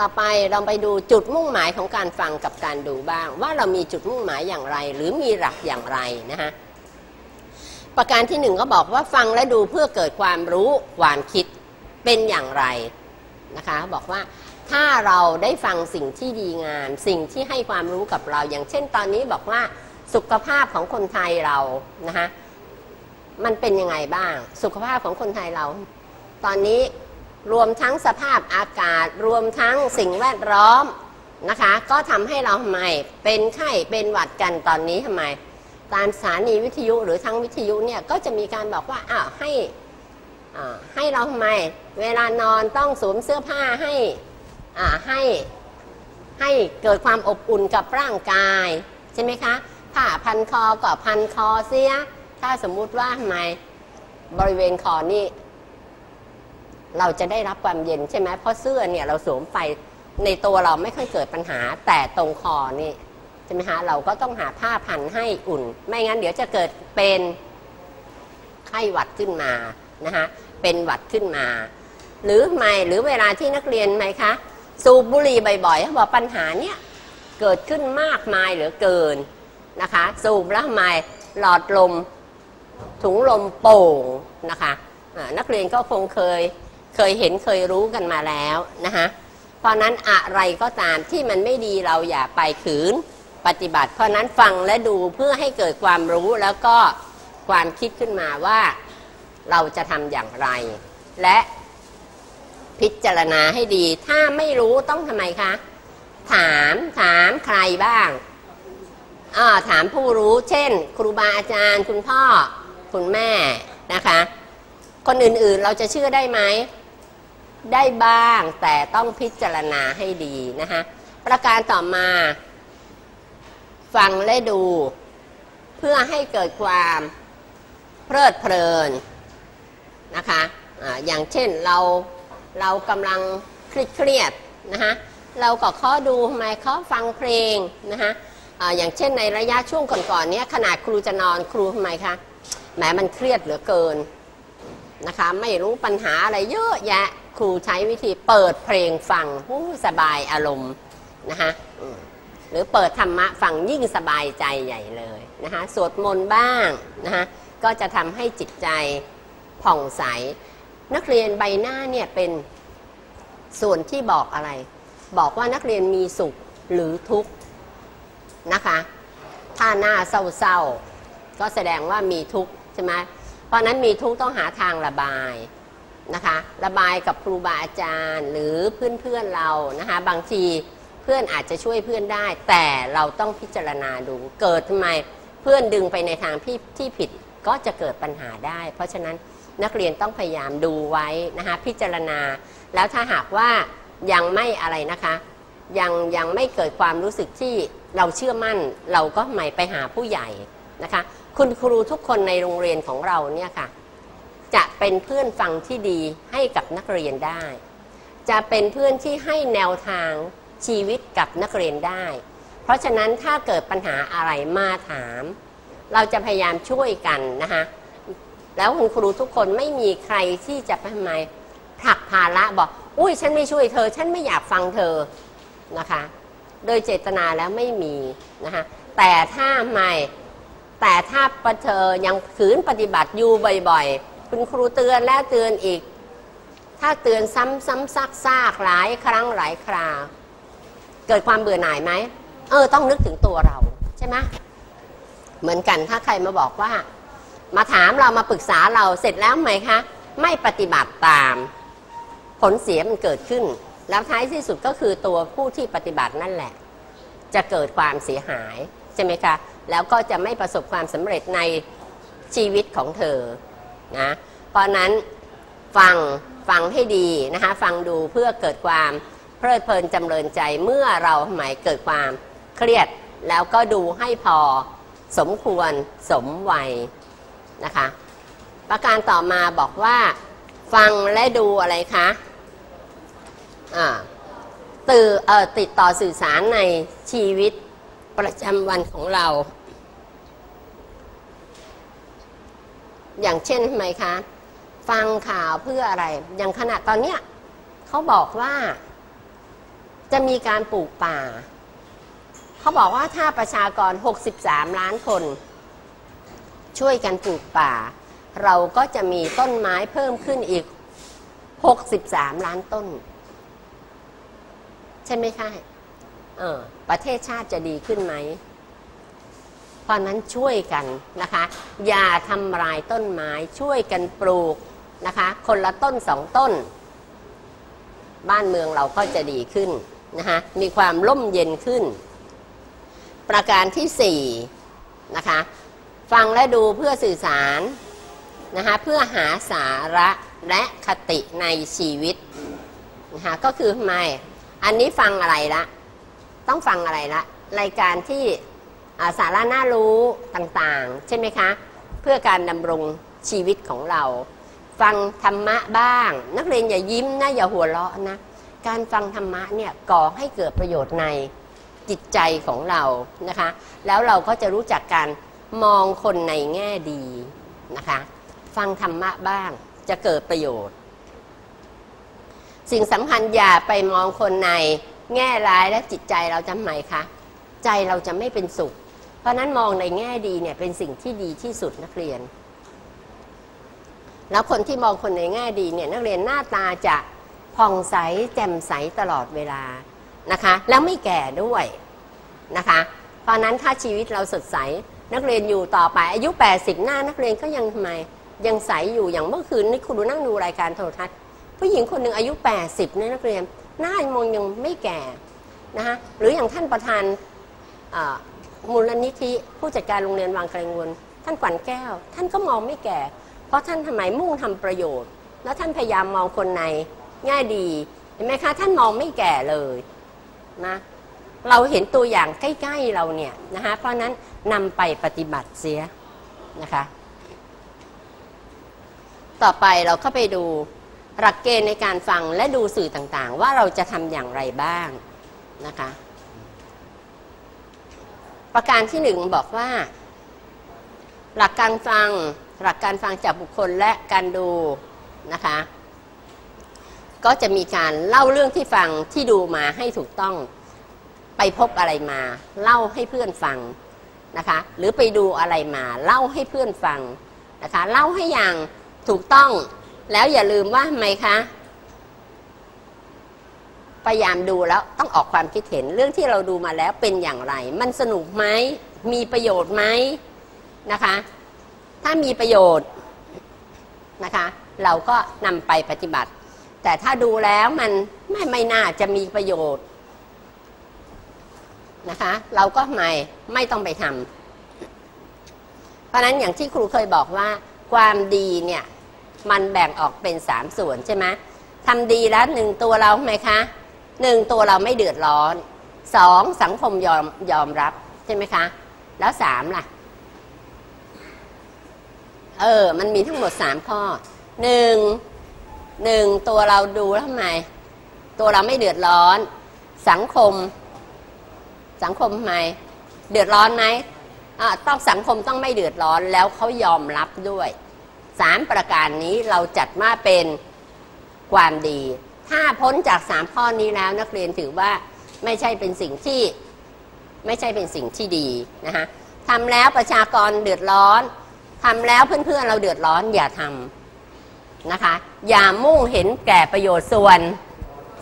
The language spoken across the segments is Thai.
ต่อไปเราไปดูจุดมุ่งหมายของการฟังกับการดูบ้าง ว่าเรามีจุดมุ่งหมายอย่างไร หรือมีหลักอย่างไรนะฮะประการที่หนึ่งก็บอกว่าฟังและดูเพื่อเกิดความรู้ความคิดเป็นอย่างไรนะคะบอกว่าถ้าเราได้ฟังสิ่งที่ดีงามสิ่งที่ให้ความรู้กับเรา อย่างเช่นตอนนี้บอกว่าสุขภาพของคนไทยเรานะคะมันเป็นยังไงบ้าง สุขภาพของคนไทยเรา ตอนนี้ รวมทั้งสภาพอากาศ รวมทั้งสิ่งแวดล้อมนะคะ ก็ทำให้เราทำไมเป็นไข้เป็นหวัดกันตอนนี้ทำไมตามสถานีวิทยุหรือทั้งวิทยุเนี่ยก็จะมีการบอกว่าอ้าวให้ให้เราทำไม เวลานอนต้องสวมเสื้อผ้าให้ให้ให้เกิดความอบอุ่นกับร่างกาย ใช่ไหมคะผ้าพันคอก็พันคอเสีย ถ้าสมมุติว่าทำไมบริเวณคอนี่ เราจะได้รับความเย็นใช่ไหมเพราะเสื้อเนี่ยเราสวมไปในตัวเราไม่ค่อยเกิดปัญหาแต่ตรงคอนี่ใช่ไหมคะเราก็ต้องหาผ้าพันให้อุ่น ไม่งั้นเดี๋ยวจะเกิดเป็นไข้หวัดขึ้นมานะคะเป็นหวัดขึ้นมา หรือไม่หรือเวลาที่นักเรียนไหมคะ สูบบุหรี่บ่อยๆเขาบอกปัญหาเนี้ยเกิดขึ้นมากมายเหลือเกินนะคะ สูบแล้วทำไมหลอดลมถุงลมโป่งนะคะนักเรียนก็คงเคย เคยเห็นเคยรู้กันมาแล้วนะคะเพราะนั้นอะไรก็ตามที่มันไม่ดีเราอย่าไปขืนปฏิบัติ เพราะนั้นฟังและดูเพื่อให้เกิดความรู้แล้วก็ความคิดขึ้นมาว่าเราจะทำอย่างไร และพิจารณาให้ดี ถ้าไม่รู้ต้องทำไมคะ ถามถามใครบ้างอ่าถามผู้รู้เช่น ครูบาอาจารย์ คุณพ่อ คุณแม่นะคะ คนอื่นๆเราจะเชื่อได้ไหม ได้บ้างแต่ต้องพิจารณาให้ดีนะคะประการต่อมา ฟังและดู เพื่อให้เกิดความเพลิดเพลินนะคะอะอย่างเช่นเราเรากำลังเครียดนะคะเราก็ข้อดูทำไมเขาฟังเพลงนะคะอะอย่างเช่นในระยะช่วงก่อนๆนี้ขนาดครูจะนอนครูทำไมคะแหมมันเครียดเหลือเกินนะคะไม่รู้ปัญหาอะไรเยอะแยะ ครูใช้วิธีเปิดเพลงฟังสบายอารมณ์นะคะหรือเปิดธรรมะฟังยิ่งสบายใจใหญ่เลยนะคะสวดมนต์บ้างนะคะก็จะทำให้จิตใจผ่องใส นักเรียนใบหน้าเนี่ยเป็นส่วนที่บอกอะไร บอกว่านักเรียนมีสุขหรือทุกข์นะคะถ้าหน้าเศร้าๆก็แสดงว่ามีทุกข์ใช่ไหมเพราะนั้นมีทุกข์ต้องหาทางระบาย นะคะ ระบายกับครูบาอาจารย์หรือเพื่อนๆเรานะคะ บางทีเพื่อนอาจจะช่วยเพื่อนได้ แต่เราต้องพิจารณาดูเกิดทำไมเพื่อนดึงไปในทางที่ที่ผิดก็จะเกิดปัญหาได้ เพราะฉะนั้นนักเรียนต้องพยายามดูไว้นะคะพิจารณา แล้วถ้าหากว่ายังไม่อะไรนะคะยังยังไม่เกิดความรู้สึกที่เราเชื่อมั่น เราก็หมายไปหาผู้ใหญ่นะคะ คุณครูทุกคนในโรงเรียนของเราเนี่ยค่ะ จะเป็นเพื่อนฟังที่ดีให้กับนักเรียนได้ จะเป็นเพื่อนที่ให้แนวทางชีวิตกับนักเรียนได้ เพราะฉะนั้นถ้าเกิดปัญหาอะไรมาถาม เราจะพยายามช่วยกันนะคะแล้วคุณครูทุกคนไม่มีใครที่จะทำไมผลักภาระบอก อุ้ยฉันไม่ช่วยเธอ ฉันไม่อยากฟังเธอนะคะ โดยเจตนาแล้วไม่มีนะคะแต่ถ้าไม่แต่ถ้าปะเธอยังขืนปฏิบัติอยู่บ่อยๆ คุณครูเตือนแล้วเตือนอีก ถ้าเตือนซ้ำซ้ำซากซากหลายครั้งหลายครา เกิดความเบื่อหน่ายไหม เออ ต้องนึกถึงตัวเราใช่ไหมเหมือนกันถ้าใครมาบอกว่า มาถามเรามาปรึกษาเราเสร็จแล้วไหมคะ ไม่ปฏิบัติตาม ผลเสียมันเกิดขึ้น แล้วท้ายที่สุดก็คือตัวผู้ที่ปฏิบัตินั่นแหละ จะเกิดความเสียหายใช่ไหมคะ แล้วก็จะไม่ประสบความสำเร็จในชีวิตของเธอ นะเพราะนั้นฟังฟังให้ดีนะคะ ฟังดูเพื่อเกิดความเพลิดเพลินจำเริญใจเมื่อเราหมายเกิดความเครียดแล้วก็ดูให้พอสมควรสมวัยนะคะ ประการต่อมาบอกว่า ฟังและดูอะไรคะะตื่ออติดต่อสื่อสารในชีวิตประจำวันของเรา อย่างเช่นทำไมคะ ฟังข่าวเพื่ออะไร อย่างขณะตอนเนี้ยเขาบอกว่า จะมีการปลูกป่า เขาบอกว่าถ้าประชากร 63 ล้านคน ช่วยกันปลูกป่า เราก็จะมีต้นไม้เพิ่มขึ้นอีก 63 ล้านต้น ใช่ไหมคะเออประเทศชาติจะดีขึ้นไหม เพราะนั้นช่วยกันนะคะ อย่าทำลายต้นไม้ช่วยกันปลูกนะคะ คนละต้นสองต้น บ้านเมืองเราก็จะดีขึ้นนะคะมีความร่มเย็นขึ้น ประการที่สี่นะคะฟังและดูเพื่อสื่อสารนะคะเพื่อหาสาระและคติในชีวิตนะคะก็คือไม่ อันนี้ฟังอะไรละ ต้องฟังอะไรละ รายการที่ สาระน่ารู้ต่างๆ ใช่ไหมคะ เพื่อการดำรงชีวิตของเรา ฟังธรรมะบ้าง นักเรียนอย่ายิ้มนะอย่าหัวเราะนะการฟังธรรมะเนี่ยก่อให้เกิดประโยชน์ในจิตใจของเรานะคะ แล้วเราก็จะรู้จักการมองคนในแง่ดีนะคะ ฟังธรรมะบ้างจะเกิดประโยชน์ สิ่งสำคัญอย่าไปมองคนในแง่ร้ายและจิตใจเราจะไหมคะ ใจเราจะไม่เป็นสุข เพราะนั้นมองในแง่ดีเนี่ยเป็นสิ่งที่ดีที่สุดนักเรียน แล้วคนที่มองคนในแง่ดีเนี่ยนักเรียนหน้าตาจะผ่องใสแจ่มใสตลอดเวลานะคะ แล้วไม่แก่ด้วยนะคะ เพราะนั้นถ้าชีวิตเราสดใสนักเรียนอยู่ต่อไปอายุ 80 หน้านักเรียนก็ยังทำไมยังใสอยู่อย่างเมื่อคืนนี่คุณดูนั่งดูรายการโทรทัศน์ผู้หญิงคนหนึ่งอายุ 80เนี่ยนักเรียนหน้ามองยังไม่แก่นะคะหรืออย่างท่านประธานอ มูลนิธิผู้จัดการโรงเรียนวังไกลงวนท่านขวัญแก้ว ท่านก็มองไม่แก่ เพราะท่านทำไมมุ่งทำประโยชน์ แล้วท่านพยายามมองคนในง่ายดีเห็นไหมคะ ท่านมองไม่แก่เลยนะเราเห็นตัวอย่างใกล้ ๆเราเนี่ยนะคะเพราะนั้นนำไปปฏิบัติเสียนะคะ ต่อไปเราเข้าไปดูหลักเกณฑ์ในการฟังและดูสื่อต่างๆ ว่าเราจะทำอย่างไรบ้างนะคะ ประการที่หนึ่งบอกว่า หลักการฟัง หลักการฟังจากบุคคลและการดูนะคะ ก็จะมีการเล่าเรื่องที่ฟังที่ดูมาให้ถูกต้องไปพบอะไรมา เล่าให้เพื่อนฟังนะคะ หรือไปดูอะไรมา เล่าให้เพื่อนฟังนะคะ เล่าให้อย่างถูกต้อง แล้วอย่าลืมว่าทำไมคะ พยายามดูแล้วต้องออกความคิดเห็นเรื่องที่เราดูมาแล้วเป็นอย่างไร มันสนุกไหมมีประโยชน์ไหมนะคะ ถ้ามีประโยชน์นะคะ เราก็นำไปปฏิบัติ แต่ถ้าดูแล้วมันไม่ไม่น่าจะมีประโยชน์นะคะ เราก็ไม่ไม่ต้องไปทำเพราะนั้นอย่างที่ครูเคยบอกว่า ความดีเนี่ยมันแบ่งออกเป็นสามส่วนใช่ไหมทำดีแล้วหนึ่งตัวเราไหมคะ หนึ่งตัวเราไม่เดือดร้อนสองสังคมยอมยอมรับใช่ไหมคะ แล้วสามล่ะ เออ มันมีทั้งหมดสามข้อหนึ่งหนึ่งตัวเราดูแล้วทำไม ตัวเราไม่เดือดร้อน สังคม สังคมทำไม เดือดร้อนไหมต้องสังคมต้องไม่เดือดร้อนแล้วเขายอมรับด้วยสามประการนี้เราจัดมาเป็นความดี ถ้าพ้นจากสามข้อนี้แล้วนักเรียนถือว่าไม่ใช่เป็นสิ่งที่ไม่ใช่เป็นสิ่งที่ดีนะคะทำแล้วประชากรเดือดร้อนทำแล้วเพื่อนๆเราเดือดร้อนอย่าทำนะคะ อย่ามุ่งเห็นแก่ประโยชน์ส่วน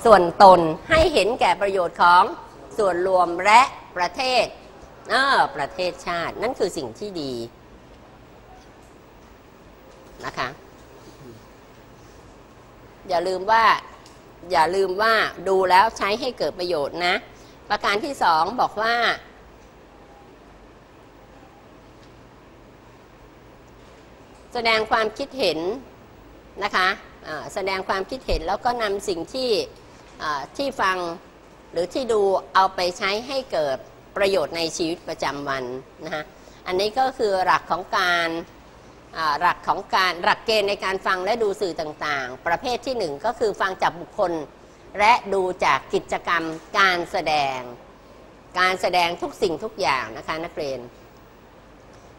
ส่วนตนให้เห็นแก่ประโยชน์ของส่วนรวมและประเทศเออประเทศชาติ นั่นคือสิ่งที่ดีนะคะ อย่าลืมว่า อย่าลืมว่าดูแล้วใช้ให้เกิดประโยชน์นะ ประการที่สองบอกว่า แสดงความคิดเห็นนะคะะแสดงความคิดเห็นแล้วก็นำสิ่งที่ที่ฟังหรือที่ดูเอาไปใช้ให้เกิดประโยชน์ในชีวิตประจำวันนะคะอันนี้ก็คือหลักของการ หลักของการหลักเกณฑ์ในการฟังและดูสื่อต่างๆ ประเภทที่หนึ่งก็คือฟังจากบุคคล และดูจากกิจกรรมการแสดง การแสดงทุกสิ่งทุกอย่างนะคะนักเรียน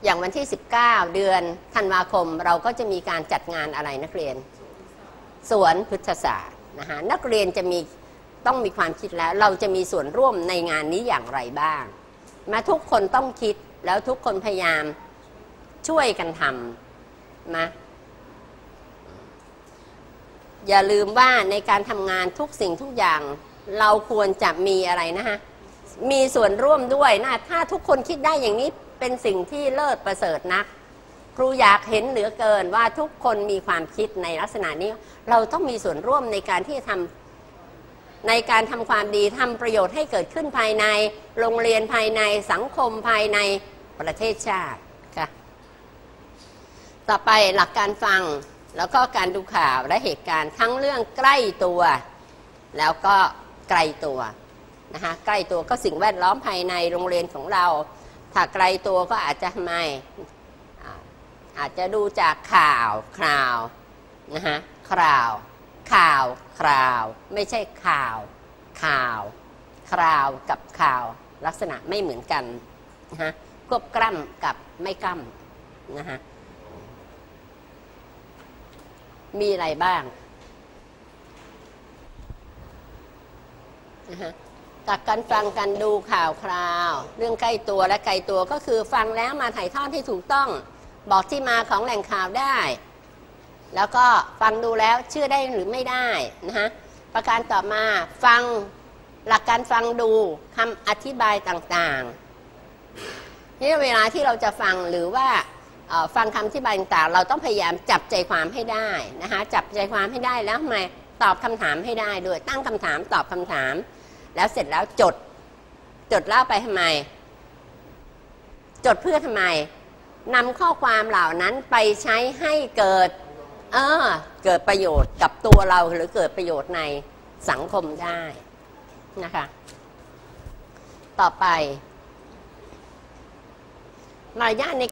อย่างวันที่ 19 เดือนธันวาคมเราก็จะมีการจัดงานอะไรนักเรียน สวนพุทธศาสตร์นะคะนักเรียนจะมีต้องมีความคิดแล้ว เราจะมีส่วนร่วมในงานนี้อย่างไรบ้าง มาทุกคนต้องคิดแล้วทุกคนพยายาม ช่วยกันทำนะอย่าลืมว่าในการทำงานทุกสิ่งทุกอย่าง เราควรจะมีอะไรนะฮะ มีส่วนร่วมด้วยนะ ถ้าทุกคนคิดได้อย่างนี้เป็นสิ่งที่เลิศประเสริฐนัก ครูอยากเห็นเหลือเกินว่าทุกคนมีความคิดในลักษณะนี้ เราต้องมีส่วนร่วมในการที่จะทำในการทำความดีทำประโยชน์ให้เกิดขึ้นภายใน โรงเรียนภายในสังคมภายในประเทศชาติ ต่อไปหลักการฟังแล้วก็การดูข่าวและเหตุการณ์ทั้งเรื่องใกล้ตัว แล้วก็ไกลตัวนะคะใกล้ตัวก็สิ่งแวดล้อมภายในโรงเรียนของเรา ถ้าไกลตัวก็อาจจะทำไมอ่าอาจจะดูจากข่าวคราวนะคะคราวข่าวคราว ไม่ใช่ข่าว ข่าวคราวกับข่าวลักษณะไม่เหมือนกันนะฮะควบกล้ำกับไม่กล้ำนะฮะ มีอะไรบ้างนะฮะจากการฟังกันดูข่าวคราว เรื่องใกล้ตัวและไกลตัวก็คือฟังแล้วมาถ่ายทอดที่ถูกต้อง บอกที่มาของแหล่งข่าวได้ แล้วก็ฟังดูแล้วเชื่อได้หรือไม่ได้นะฮะประการต่อมาฟังหลักการฟังดูคำอธิบายต่างๆนี่เวลาที่เราจะฟังหรือว่า ฟังคำอธิบายต่างเราต้องพยายามจับใจความให้ได้นะคะจับใจความให้ได้แล้วทำไมตอบคำถามให้ได้ด้วยตั้งคำถามตอบคำถาม แล้วเสร็จแล้วจดจดเล่าไปทำไม จดเพื่อทำไมนำข้อความเหล่านั้นไปใช้ให้เกิดเออเกิดประโยชน์กับตัวเราหรือเกิดประโยชน์ในสังคมได้นะคะ ต่อไปมารยาทใน